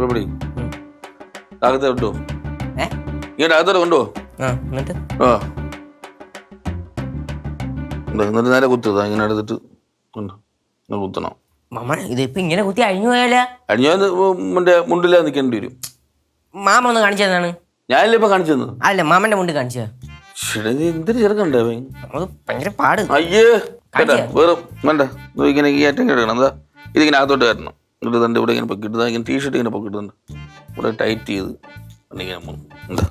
ഇവിടെ പിടി അകത്ത് കൊണ്ടുപോ ഏ? ഇങ്ങോട്ട് അകത്തോട്ട് കൊണ്ടുപോ ആ എന്നിട്ട്? ആ. എന്നിട്ട് നേരെ കുത്തുക ഇങ്ങനെ എടുത്തിട്ട് കൊണ്ട്. കുത്തണം. മാമ ഇതിപ്പോ ഇങ്ങനെ കുത്തി അഴിഞ്ഞു പോയാലോ? അഴിഞ്ഞു മറ്റേ മുണ്ടിലാ നിൽക്കേണ്ടി വരും. മാമ ഒന്ന് കാണിച്ചതാണ് ഞാനല്ലേ ഇപ്പൊ കാണിച്ചു തന്നത്? അല്ല മാമന്റെ മുണ്ട് കാണിച്ചത്. ഇത് ചെറുക്കണ്ടേ ഭയങ്കര പാട്. അയ്യേ വേറെ വേണ്ട. ഇങ്ങനെ ഈ അറ്റം കിടക്കണം എന്താ ഇതിങ്ങനെ അകത്തോട്ട് കയറണം. എന്നിട്ട് തന്റെ ഇവിടെ ഇങ്ങനെ പൊക്കിട്ട് ഇങ്ങനെ ടീഷർട്ട് ഇങ്ങനെ പൊക്കിട്ടുണ്ട് ഇവിടെ ടൈറ്റ് ചെയ്ത് പോണം. എന്താ?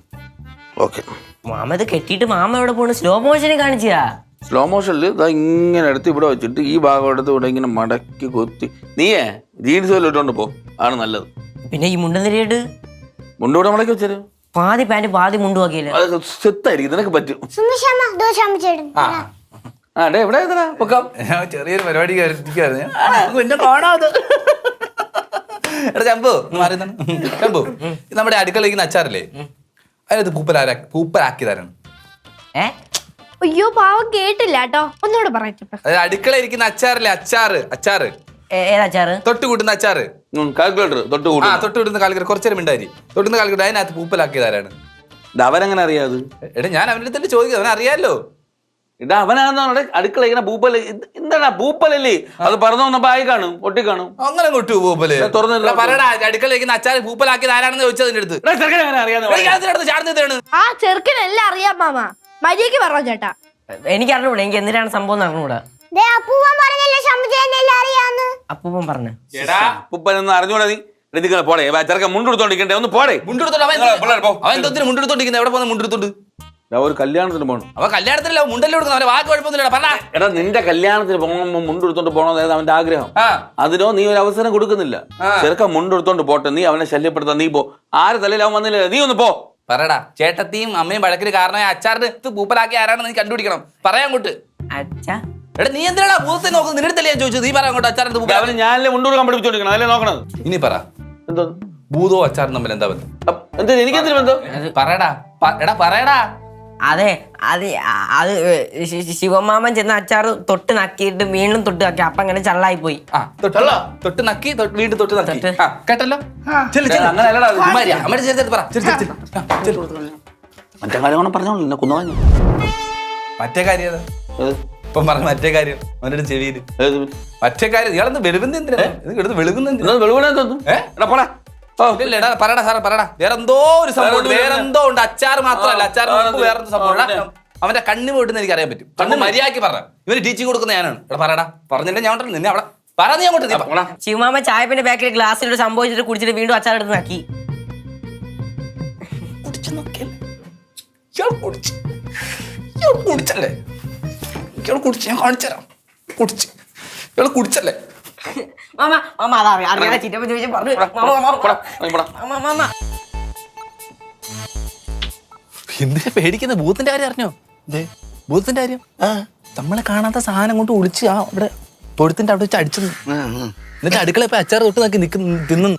ഓക്കെ മാമ ഇത് കെട്ടിയിട്ട് മാമ എവിടെ പോണ്? സ്ലോ മോഷനിൽ കാണിച്ചാ സ്ലോ മോഷനിൽ ഇതാ ഇങ്ങനെ എടുത്ത് ഇവിടെ വെച്ചിട്ട് ഈ ഭാഗം എടുത്ത് ഇവിടെ ഇങ്ങനെ മടക്കി കൊത്തി. നീയേ ജീൻസ് വല്ല ഇട്ടോണ്ട് പോ. ആണ് നല്ലത്. പിന്നെ ഈ മുണ്ട നിരയിട്ട് മുണ്ട് ഇവിടെ മടക്കി വെച്ചത് പാതി പാന്റ് പാതി മുണ്ട് നോക്കിയല്ലേ അത് സെത്തായിരിക്കും നിനക്ക് പറ്റും. ആ. ഡേ എവിടെ പൊക്കാം. ചെറിയൊരു പരിപാടി എന്നെ കാണാതെ എടാ ചമ്പു ഇങ്ങ് മാറി നിന്നെ. ചമ്പു നമ്മുടെ അടുക്കളയിക്കുന്ന അച്ചാറില്ലേ? അതിനകത്ത് പൂപ്പലാരാ പൂപ്പലാക്കി തരണം ഏ? അയ്യോ പാവം കേട്ടില്ല കേട്ടോ. ഒന്നുകൂടെ പറയട്ടെ അതായത് അടുക്കള ഇരിക്കുന്ന അച്ചാറില്ലേ? അച്ചാറ് അച്ചാറ്. ഏ- ഏതാ ചാറ് തൊട്ട് കൂട്ടുന്ന അച്ചാറ്. കാൽക്കുലേറ്റർ തൊട്ട് ആ കൂടും തൊട്ട് വിടുന്ന കാലിക്കർ കുറച്ചേരം ഉണ്ടായി തൊട്ടുന്ന കാലിക്കർ അതിനകത്ത് പൂപ്പലാക്കിയതാരാണ്. അവനെങ്ങനെ അറിയാത് എടാ ഞാൻ അവന്റെ അടുത്ത് ചോദിക്കുന്നത് അവൻ അറിയാലോ ഇടാ അവനാണെന്നോ അവിടെ അടുക്കള ഇങ്ങനെ പൂപ്പൽ ഇത് എന്താടാ ഭൂപ്പലല്ലേ അത് പറഞ്ഞു വന്നപ്പോ ആയി കാണും ഒട്ടി കാണും. അങ്ങനെ കൊട്ടു ഭൂപ്പൽ തുറന്നില്ല. പറയടാ അടുക്കള അച്ചാർ അച്ചാറ് പൂപ്പലാക്കി ആരാണെന്ന് ചോദിച്ചതിന്റെ അടുത്ത്? ആ ചെറുക്കനെല്ലാം അറിയാം മാമ. മര്യാദയ്ക്ക് പറഞ്ഞോ ചേട്ടാ. എനിക്ക് അറിഞ്ഞൂടാ എനിക്ക് എന്തിനാണ് സംഭവം അറിഞ്ഞൂടാ. അപ്പൂവൻ പറഞ്ഞല്ലേ ശമ്പുചേനെല്ലാം അറിയാന്ന്? അപ്പൂപ്പൻ പറഞ്ഞു. എടാ. പൂപ്പലൊന്നും അറിഞ്ഞൂടാ നീ. പോടെ ചെറുക്കൻ മുണ്ടെടുത്തോണ്ടിരിക്കണ്ടേ ഒന്ന് പോടെ. മുണ്ടെടുത്തോണ്ട് അവൻ മുണ്ടെടുത്തോണ്ടിരിക്കുന്നത് എവിടെ പോകുന്ന മുണ്ടെടുത്തോണ്ട്? ഞാൻ ഒരു കല്യാണത്തിന് പോകണം അവ കല്യാണത്തിലല്ല അവൻ മുണ്ടല്ലേ കൊടുക്കുന്നത്? അവന്റെ വാക്ക് കുഴപ്പമൊന്നുമില്ല പറഞ്ഞാ എടാ നിന്റെ കല്യാണത്തിന് പോകുമ്പോൾ മുണ്ടെടുത്തോണ്ട് പോകണമെന്നായിരുന്നു അവന്റെ ആഗ്രഹം? ആ. അതിനോ നീ ഒരു അവസരം കൊടുക്കുന്നില്ല. ചെറുക്ക മുണ്ടെടുത്തോണ്ട് പോട്ടെ നീ അവനെ ശല്യപ്പെടുത്താൻ നീ പോ. ആരെ തലയിൽ അവൻ വന്നില്ല? നീ ഒന്ന് പോ. പറടാ ചേട്ടത്തിയും അമ്മയും വഴക്കിന് കാരണമായ അച്ചാറിന് ഇത് പൂപ്പലാക്കി ആരാണെന്ന് നീ കണ്ടുപിടിക്കണം. പറയാൻ അങ്ങോട്ട്. അച്ഛാ. എടാ നീ എന്തിനാ ഭൂതത്തെ നോക്കുന്നത്? നിന്റെ അടുത്തല്ലേ ഞാൻ ചോദിച്ചു നീ പറയാൻ അങ്ങോട്ട് അച്ചാറിന് അവന് ഞാനല്ലേ മുണ്ടൂർ പഠിപ്പിച്ചോണ്ടി അല്ലേ നോക്കണത്? ഇനി പറ. എന്തോ ഭൂതോ അച്ചാറും തമ്മിൽ എന്താ ബന്ധം? എന്താ എനിക്കെന്തിനു ബന്ധം? പറയടാ എടാ പറയടാ. അതെ അത് അത് ശിവമാമൻ ചെന്ന അച്ചാർ തൊട്ട് നക്കിയിട്ട് വീണ്ടും തൊട്ട് നക്കി. അപ്പൊ അങ്ങനെ ചള്ളായി പോയി. ആ തൊട്ട് തൊട്ട് നക്കി തൊട്ട് വീണ്ടും തൊട്ട് നക്കി. തൊട്ട്. ആ, കേട്ടല്ലോ? ചെല്ല്, ചെല്ല്. അങ്ങനെ അല്ലടാ പറ. ചെല്ല്, ചെല്ല്, ചെല്ല്. ആ, ചെല്ല്. മറ്റേ കാര്യം പറഞ്ഞോളൂ എന്നെ മറ്റേ കാര്യം ഏതാ? ഇപ്പം പറഞ്ഞ മറ്റേ കാര്യം. അവന്റെ ചെവിയിൽ. മറ്റേ കാര്യം ഇയാളെന്ത് വെളുകുന്ന എന്തിനാ? ഇത് എടുത്ത് വെളുകുന്ന എന്തിനാ? വെളുവിനെ ഏ? എടാ പോടാ. ഓ ഇല്ല, ഇല്ല, പറയടാ സാറേ പറയടാ. വേറെ എന്തോ ഒരു സംഭവം ഉണ്ട്. വേറെ എന്തോ ഉണ്ട്. അച്ചാർ മാത്രമല്ല. അച്ചാർ വേറെ എന്തോ സംഭവം ഉണ്ട്. അവന്റെ കണ്ണു പോയിട്ട് എനിക്ക് അറിയാൻ പറ്റും കണ്ണ് മര്യാദയ്ക്ക് പറ. ഇവന് ടീച്ചിങ് കൊടുക്കുന്ന ഞാനാണ്. ഇവിടെ പറയടാ. പറഞ്ഞിട്ട് ഞാൻ ഉണ്ടല്ലോ, നിന്നെ അവിടെ പറ നീ അങ്ങോട്ട് നീ ശിവമാമ ചായപ്പിന്റെ ബാക്കിൽ ഗ്ലാസ്സിൽ ഒരു സംഭവം വെച്ചിട്ട് കുടിച്ചിട്ട് വീണ്ടും അച്ചാർ എടുത്ത് നോക്കി. കുടിച്ച് നോക്കിയല്ലേ? ഇയാൾ കുടിച്ച്. ഇയാൾ കുടിച്ചല്ലേ? ഇയാൾ കുടിച്ച്. ഞാൻ കാണിച്ചുതരാം. കുടിച്ച്. ഇയാൾ കുടിച്ചല്ലേ? മാമ മാമ അതാ അറിയാം അറിയാതെ ചിറ്റപ്പ ചോദിച്ചു പറഞ്ഞു. മാമ മാമ പോടാ നീ പോടാ. മാമ മാമ. എന്തിനാ പേടിക്കുന്ന? ഭൂത്തിന്റെ കാര്യം അറിഞ്ഞോ? ഭൂത്തിന്റെ കാര്യം? നമ്മളെ കാണാത്ത സാധനം കൊണ്ട് ഒളിച്ച് ആ അവിടെ തൊഴുത്തിന്റെ അവിടെ വെച്ച് അടിച്ചു എന്നിട്ട് അടുക്കള ഇപ്പൊ അച്ചാർ തൊട്ട് നോക്കി നിൽക്കുന്നു തിന്നു.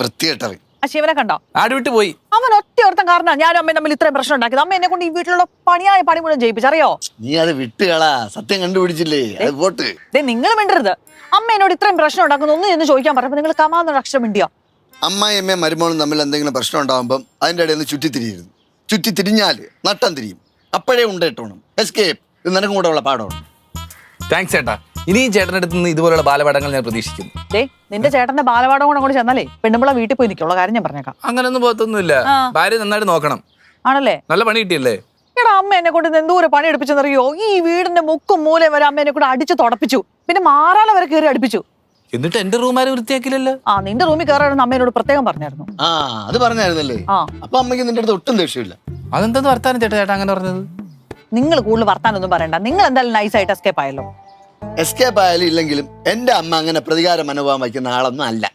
വൃത്തികെട്ടവൻ. ആ ശിവനെ കണ്ടോ? ആട് വിട്ടു പോയി. അവൻ ഒറ്റ ഓർത്തം കാരണം ഞാനും അമ്മയും തമ്മിൽ ഇത്രയും പ്രശ്നം ഉണ്ടാക്കിയത്. അമ്മ എന്നെ കൊണ്ട് ഈ വീട്ടിലുള്ള പണിയായ പണി മുഴുവൻ ജയിപ്പിച്ചറിയോ നീ അത് വിട്ടുകളാ സത്യം കണ്ടുപിടിച്ചില്ലേ? അത് പോട്ട്. ദേ നിങ്ങൾ മിണ്ടരുത്. അമ്മ എന്നോട് ഇത്രയും പ്രശ്നം ഉണ്ടാക്കുന്നു. ഒന്നും എന്ന് ചോദിക്കാൻ പറഞ്ഞപ്പോ നിങ്ങൾ കമാന്നൊരു അക്ഷരം മിണ്ടിയോ? അമ്മായിയമ്മയും മരുമോളും തമ്മിൽ എന്തെങ്കിലും പ്രശ്നം ഉണ്ടാകുമ്പം അതിന്റെ ഇടയിൽ നിന്ന് ചുറ്റി തിരിഞ്ഞാൽ നട്ടം തിരിയും. അപ്പോഴേ ഉണ്ടേട്ടോണം എസ്കേപ്പ് ഇത് നിനക്കും കൂടെ ഉള്ള പാഠമാണ്. താങ്ക്സ് ചേട്ടാ ഇനിയും ചേട്ടന്റെ അടുത്ത് നിന്ന് ഇതുപോലുള്ള ബാലപാഠങ്ങൾ ഞാൻ പ്രതീക്ഷിക്കുന്നു. ദേ നിന്റെ ചേട്ടന്റെ ബാലപാഠം കൂടെ അങ്ങോട്ട് ചെന്നാലേ പെണ്ണുമ്പള വീട്ടിൽ പോയി നിൽക്കുള്ള. കാര്യം ഞാൻ പറഞ്ഞേക്കാം. അങ്ങനൊന്നും പോകത്തൊന്നുമില്ല. ഭാര്യ നന്നായിട്ട് നോക്കണം. ആണല്ലേ? നല്ല പണി കിട്ടിയല്ലേ? എടാ അമ്മ എന്നെ കൊണ്ട് എന്തോരം പണി എടുപ്പിച്ചെന്നറിയോ? ഈ വീടിന്റെ മുക്കും മൂലം വരെ അമ്മ എന്നെ കൂടെ അടിച്ചു തുടപ്പിച്ചു. പിന്നെ മാറാല വരെ കയറി അടുപ്പിച്ചു. എന്നിട്ട് എന്റെ റൂം ആരും വൃത്തിയാക്കില്ലല്ലോ ആ നിന്റെ റൂമിൽ കയറാണെന്ന് അമ്മ എന്നോട് പ്രത്യേകം പറഞ്ഞായിരുന്നു. ആ അത് പറഞ്ഞായിരുന്നല്ലേ? ആ. അപ്പൊ അമ്മയ്ക്ക് നിന്റെ അടുത്ത് ഒട്ടും ദേഷ്യമില്ല. അതെന്താ വർത്താനം ചേട്ടാ? ചേട്ടാ അങ്ങനെ പറഞ്ഞത്? നിങ്ങൾ കൂടുതൽ വർത്താനൊന്നും പറയണ്ട. നിങ്ങൾ എന്തായാലും നൈസായിട്ട് എസ്കേപ്പ് ആയല്ലോ. എസ്കേപ്പ് ആയാലും ഇല്ലെങ്കിലും എന്റെ അമ്മ അങ്ങനെ പ്രതികാര മനോഭാവം വയ്ക്കുന്ന ആളൊന്നും അല്ല.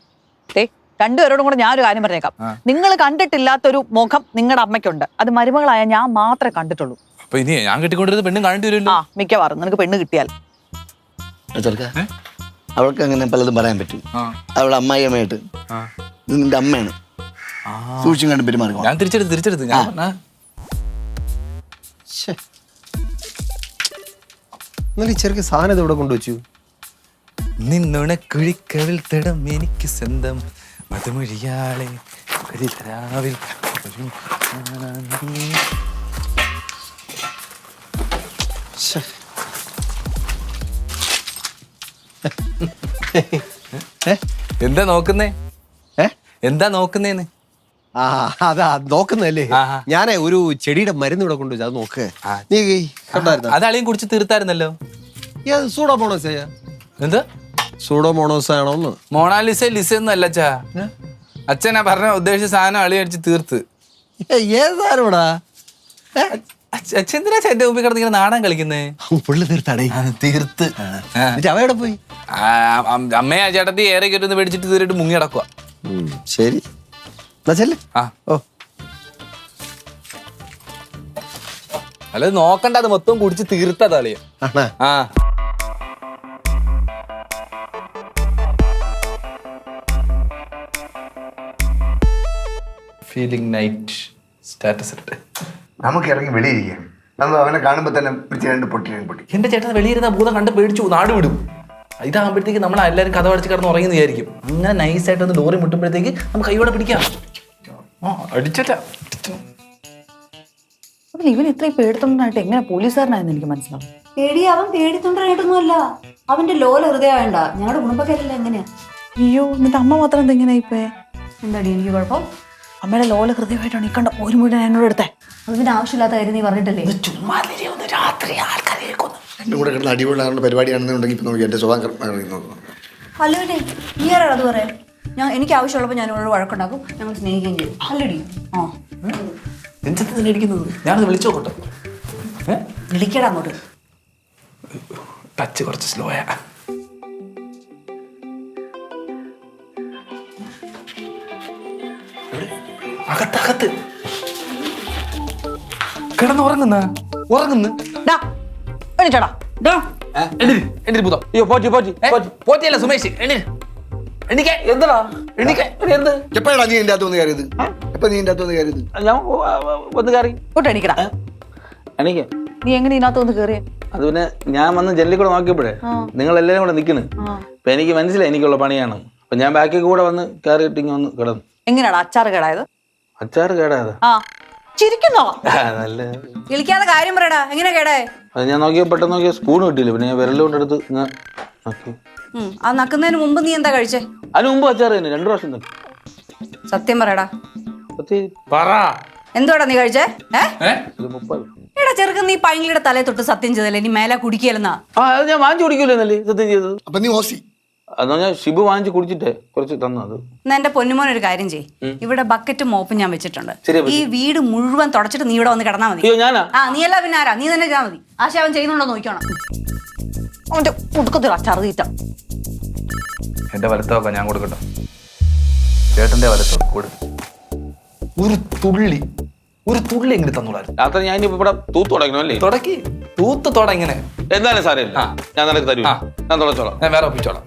ദേ രണ്ടുപേരോടും കൂടെ ഞാനൊരു കാര്യം പറഞ്ഞേക്കാം. നിങ്ങൾ കണ്ടിട്ടില്ലാത്തൊരു മുഖം നിങ്ങളുടെ അമ്മയ്ക്കുണ്ട്. അത് മരുമകളായ ഞാൻ മാത്രമേ കണ്ടിട്ടുള്ളൂ. അപ്പൊ ഇനി ഞാൻ കെട്ടിക്കൊണ്ടിരുന്ന പെണ്ണും കാണേണ്ടി വരുമല്ലോ. ആ മിക്കവാറും. നിനക്ക് പെണ്ണ് കിട്ടിയാൽ. അവൾക്ക് അങ്ങനെ പലതും പറയാൻ പറ്റും. ആ. അവളെ അമ്മായിയമ്മയായിട്ട്. ആ. ഇത് നിന്റെ അമ്മയാണ്. സൂക്ഷിച്ചും കണ്ട് പെരുമാറി ഞാൻ തിരിച്ചെടുത്ത് തിരിച്ചെടുത്ത്. ഞാൻ എന്നാലും ഈ ചെറുക്ക് സാധനം ഇത് ഇവിടെ കൊണ്ടുവച്ചു? നിന്നുണ കുഴിക്കവിൽ തിടം എനിക്ക് സ്വന്തം മധുമൊഴിയാളെ. ഏ? എന്താ നോക്കുന്നേ? എന്താ നോക്കുന്നേന്ന്? ആ അതാ നോക്കുന്നല്ലേ. ഞാനേ ഒരു ചെടിയുടെ മരുന്ന് ഇവിടെ കൊണ്ടുവച്ചു അത് നോക്ക്. നീ കണ്ടായിരുന്നു? അത് അളിയും കുടിച്ച് തീർത്തായിരുന്നല്ലോ. സൂഡോമോണോസ് എന്ത്? സൂഡോമോണോസ് ആണോന്ന് മോണാലിസ ലിസ എന്നല്ല അച്ഛാ. അച്ഛനാ പറഞ്ഞ ഉദ്ദേശിച്ച സാധനം അളി അടിച്ച് തീർത്ത്. ഏതാരോടാ അച്ഛ- അച്ഛൻ എന്തിനാ എന്റെ മുമ്പിൽ കിടന്ന് ഇങ്ങനെ നാടൻ കളിക്കുന്നേ? പുള്ളി തീർത്താടേ. തീർത്ത്. അവയുടെ അവ പോയി? അമ്മയെ ചേട്ടത്തി ഏറെ കയറ്റുന്ന പേടിച്ചിട്ട് തീരിട്ട് മുങ്ങി കിടക്കുക ശരി. ചെല്ല്. ആ. ഓ. അല്ല നോക്കണ്ട അത് മൊത്തം കുടിച്ച് തീർത്ത തളിയ ആണാ? ആ. ഫീലിംഗ് നൈറ്റ് സ്റ്റാറ്റസ് ഇട്ട്. നമുക്ക് ഇറങ്ങി വെളിയിരിക്കാം. നമ്മൾ അവനെ കാണുമ്പോൾ തന്നെ പിടിച്ച് രണ്ട് പൊട്ടി രണ്ട് പൊട്ടി. എന്റെ ചേട്ടൻ വെളിയിരുന്ന ഭൂതം കണ്ട് പേടിച്ചു നാട് വിടും. ഇതാകുമ്പോഴത്തേക്ക് നമ്മൾ എല്ലാവരും കഥ പഠിച്ച് കിടന്ന് ഉറങ്ങി വിചാരിക്കും. അങ്ങനെ നൈസായിട്ട് ഒന്ന് ഡോറി മുട്ടുമ്പോഴത്തേക്ക് നമുക്ക് കൈയോടെ പിടിക്കാം. അടിച്ചല്ല അപ്പോൾ ഇവൻ ഇത്രയും പേടിത്തൊണ്ടായിട്ട് എങ്ങനെ പോലീസുകാരനായെന്ന് എനിക്ക് മനസ്സിലാവും. പേടി അവൻ പേടിത്തൊണ്ടനായിട്ടൊന്നുമല്ല. അവന്റെ ലോല ഹൃദയ വേണ്ട ഞങ്ങളുടെ കുടുംബക്കാരല്ല എങ്ങനെയാ? അയ്യോ എന്നിട്ട് അമ്മ മാത്രം എന്താ ഇങ്ങനെ ഇപ്പേ? എന്താടി എനിക്ക് കുഴപ്പം? അമ്മയുടെ ലോല ഹൃദയമായിട്ടാണ് ഈ കണ്ട ഒരു മുഴുവൻ എന്നോട് എടുത്തേ. അതിന് ആവശ്യമില്ലാത്ത കാര്യം നീ പറഞ്ഞിട്ടല്ലേ? ചുമ്മാ തിരിയൊന്ന് രാത്രി ആൾക്കാരെ എന്റെ കൂടെ കിടന്ന് അടിപൊളിയാകുന്ന പരിപാടിയാണെന്നുണ്ടെങ്കിൽ ഇപ്പം നോക്കി എന്റെ സ്വഭാവം നോക്കുന്നു അല്ലുവിനെ നീ ആരാണ് അത് പറയാൻ ഞാൻ എനിക്ക് ആവശ്യമുള്ളപ്പോൾ ഞാൻ ഇവിടെ വഴക്കുണ്ടാക്കും. ഞങ്ങൾ സ്നേഹിക്കുകയും ചെയ്യും. അല്ലടി. ആ. നെഞ്ചത്ത് ഇരിക്കുന്നത് ഞാനത് വിളിച്ചു നോക്കട്ടെ. വിളിക്കടാ അങ്ങോട്ട്. ടച്ച് കുറച്ച് സ്ലോയാ അകത്തകത്ത് കിടന്ന് ഉറങ്ങുന്നു? ഡാ എണീറ്റടാ. ഡാ. എന്റെ ഭൂതം. അയ്യോ പോറ്റി പോറ്റി. പോറ്റി പോറ്റിയല്ല സുമേഷ്. എണ്ണി എണ്ണിക്ക എന്തടാ എനിക്ക് എന്ത്? എപ്പോഴാ നീ എന്റെ അകത്ത് വന്ന് കയറിയത്? എപ്പോൾ നീ എന്റെ അകത്ത് വന്ന് കയറിയത്? ഞാൻ വന്ന് കയറി. ഇങ്ങോട്ട് എണീക്കടാ. എനിക്ക് നീ എങ്ങനെ ഇതിനകത്ത് വന്ന് കയറിയ? അത് പിന്നെ ഞാൻ വന്ന് ജനലിൽ കൂടെ നോക്കിയപ്പോഴേ നിങ്ങൾ എല്ലാവരും കൂടെ നിൽക്കുന്നു അപ്പൊ എനിക്ക് മനസ്സിലായി എനിക്കുള്ള പണിയാണ്. അപ്പൊ ഞാൻ ബാക്കിൽ കൂടെ വന്ന് കയറിയിട്ട് ഇങ്ങനെ വന്ന് കിടന്നു. എങ്ങനെയാണ് അച്ചാർ കേടായത്? അച്ചാറ് കേടായത്? ആ. ചിരിക്കുന്നോ? നല്ല വിളിക്കാതെ കാര്യം പറയടാ. എങ്ങനെ കേടേ അത് ഞാൻ നോക്കിയ പെട്ടെന്ന് നോക്കിയ സ്പൂൺ കിട്ടിയില്ല. പിന്നെ ഞാൻ വിരലുകൊണ്ടെടുത്ത് എടുത്ത് ഇങ്ങനെ നോക്കി. ആ നക്കുന്നതിന് മുമ്പ് നീ എന്താ കഴിച്ചേ? അതിന് മുമ്പ് അച്ചാറ് തന്നെ രണ്ടു പ്രാവശ്യം തന്നെ. സത്യം പറയടാ. സത്യം. പറ. എന്തോടാ നീ കഴിച്ചേ? ഏ? ഒരു മുപ്പത്. എടാ ചെറുക്കൻ നീ പൈങ്കിളിയുടെ തലേ തൊട്ട് സത്യം ചെയ്തല്ലേ ഇനി മേലെ കുടിക്കലെന്നാ ആ അത് ഞാൻ വാങ്ങിച്ചു സത്യം ചെയ്തത്. അപ്പം നീ ഓസി. ഞാൻ ഷിബു വാങ്ങിച്ച് കുടിച്ചിട്ടേ കുറച്ച് തന്നു അത്. എന്നാ എന്റെ പൊന്നുമോൻ ഒരു കാര്യം ചെയ്യ്. ഇവിടെ ബക്കറ്റും മോപ്പും ഞാൻ വെച്ചിട്ടുണ്ട്. ഈ വീട് മുഴുവൻ തുടച്ചിട്ട് നീ ഇവിടെ വന്ന് കിടന്നാ മതി. അയ്യോ ഞാനാ? ആ നീ അല്ല പിന്നെ ആരാ? നീ തന്നെ ചെയ്താൽ മതി. ആശ അവൻ ചെയ്യുന്നുണ്ടോ നോക്കണം അവന്റെ ഒടുക്കത്തിൽ അച്ചാറ് തീറ്റ എന്റെ വലത്തോക്ക ഞാൻ കൊടുക്കട്ടോ. ചേട്ടന്റെ വലത്തോ കൊടു ഒരു തുള്ളി ഒരു തുള്ളി എങ്ങനെ തന്നോളായിരുന്നു രാത്രി ഞാൻ ഇനി ഇവിടെ തൂത്ത് തുടങ്ങണം അല്ലേ? തുടക്കി തൂത്ത് തുടങ്ങനെ എന്തായാലും സാറേ. ഞാൻ നിനക്ക് തരൂ ആ. ഞാൻ തുടച്ചോളാം. ഞാൻ വേറെ ഒപ്പിച്ചോളാം.